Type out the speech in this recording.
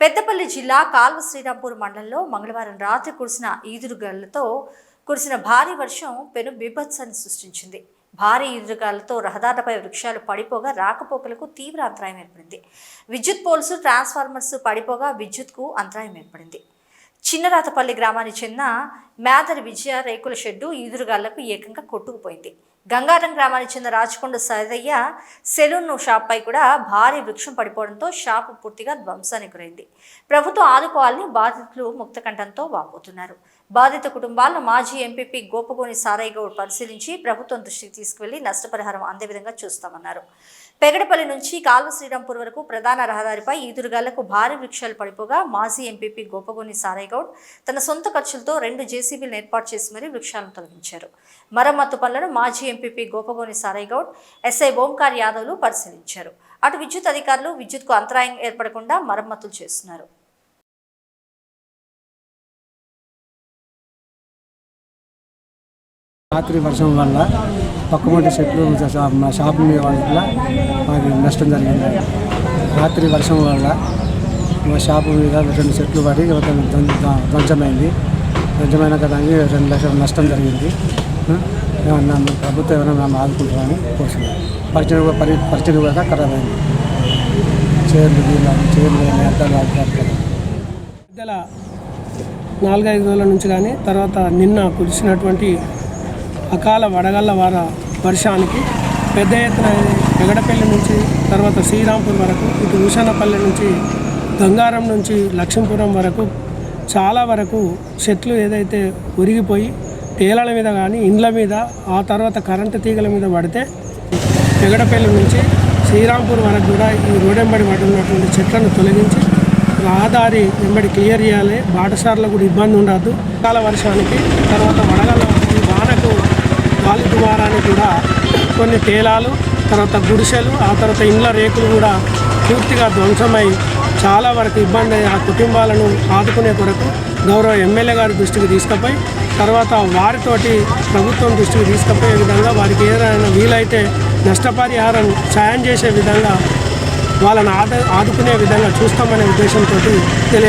పెద్దపల్లి జిల్లా కాల్వ శ్రీరాంపూర్ మండలంలో మంగళవారం రాత్రి కురిసిన ఈదురుగాలతో కురిసిన భారీ వర్షం పెను బీభత్సాన్ని సృష్టించింది. భారీ ఈదురుగాలతో రహదారులపై వృక్షాలు పడిపోగా రాకపోకలకు తీవ్ర అంతరాయం ఏర్పడింది. విద్యుత్ పోల్స్ ట్రాన్స్ఫార్మర్స్ పడిపోగా విద్యుత్కు అంతరాయం ఏర్పడింది. చిన్నరాతపల్లి గ్రామానికి చెందిన మేదరి విజయ రేకుల షెడ్డు ఈదురుగాళ్ళకు ఏకంగా కొట్టుకుపోయింది. గంగారం గ్రామానికి చెందిన రాచకొండ సరదయ్య సెలూన్ షాప్పై కూడా భారీ వృక్షం పడిపోవడంతో షాపు పూర్తిగా ధ్వంసానికి గురైంది. ప్రభుత్వం ఆదుకోవాలని బాధితులు ముక్తకంఠంతో వాపోతున్నారు. బాధిత కుటుంబాలను మాజీ ఎంపీపీ గోపగోని సారయ్య గౌడ్ పరిశీలించి ప్రభుత్వం దృష్టికి తీసుకువెళ్ళి నష్టపరిహారం అందే విధంగా చూస్తామన్నారు. పెగడపల్లి నుంచి కాల్వ శ్రీరాంపూర్ వరకు ప్రధాన రహదారిపై ఈదురుగాళ్ళకు భారీ వృక్షాలు పడిపోగా మాజీ ఎంపీపీ గోపగోని సారైగౌడ్ తన సొంత ఖర్చులతో రెండు జేసీబీలను ఏర్పాటు చేసి మరీ వృక్షాలను తొలగించారు. మరమ్మత్తు పనులను మాజీ ఎంపీపీ గోపగోని సారైగౌడ్ ఎస్ఐ ఓంకార్ యాదవ్లు పరిశీలించారు. అటు విద్యుత్ అధికారులు విద్యుత్కు అంతరాయం ఏర్పడకుండా మరమ్మతులు చేస్తున్నారు. రాత్రి వర్షం వల్ల పక్కమంటి చెట్లు మా షాప్ మీద వల్ల మాకు నష్టం జరిగింది. రాత్రి వర్షం వల్ల మా షాపు మీద రెండు చెట్లు పడి ధ్వంసమైంది. ధ్వంసమైన దానికి రెండు లక్షల నష్టం జరిగింది. ఏమన్నా ప్రభుత్వం ఏమైనా మేము ఆదుకుంటామని కోరుతున్నాం పరిచయం కూడా- పరి పరిచయం కూడా ఖరాబ్ అయింది చీరలు చీరలు నేతలు అడ్డాలు నాలుగైదు రోజుల నుంచి కానీ తర్వాత నిన్న కురిసినటువంటి అకాల వడగళ్ళ వార వర్షానికి పెద్ద ఎత్తున ఎగడపల్లి నుంచి తర్వాత శ్రీరాంపూర్ వరకు ఇటు ఉషానపల్లి నుంచి గంగారం నుంచి లక్ష్మీపురం వరకు చాలా వరకు చెట్లు ఏదైతే ఉరిగిపోయి తేలాల మీద కానీ ఇండ్ల మీద ఆ తర్వాత కరెంటు తీగల మీద పడితే ఎగడపల్లి నుంచి శ్రీరాంపూర్ వరకు కూడా ఈ రోడెంబడి పడుతున్నటువంటి ఉన్నటువంటి చెట్లను తొలగించి రహదారి వెంబడి క్లియర్ చేయాలి. బాటసార్లకు కూడా ఇబ్బంది ఉండదు కాల వర్షానికి తర్వాత వడగల గాలి దుమారానికి కూడా కొన్ని తేలాలు తర్వాత గుడిసెలు ఆ తర్వాత ఇండ్ల రేకులు కూడా పూర్తిగా ధ్వంసమై చాలా వరకు ఇబ్బంది ఆ కుటుంబాలను ఆదుకునే కొరకు గౌరవ ఎమ్మెల్యే గారి దృష్టికి తీసుకుపోయి తర్వాత వారితోటి ప్రభుత్వం దృష్టికి తీసుకుపోయే విధంగా వారికి ఏదైనా వీలైతే నష్టపరిహారం సాయం చేసే విధంగా వాళ్ళని ఆద ఆదుకునే విధంగా చూస్తామనే ఉద్దేశంతో తెలియ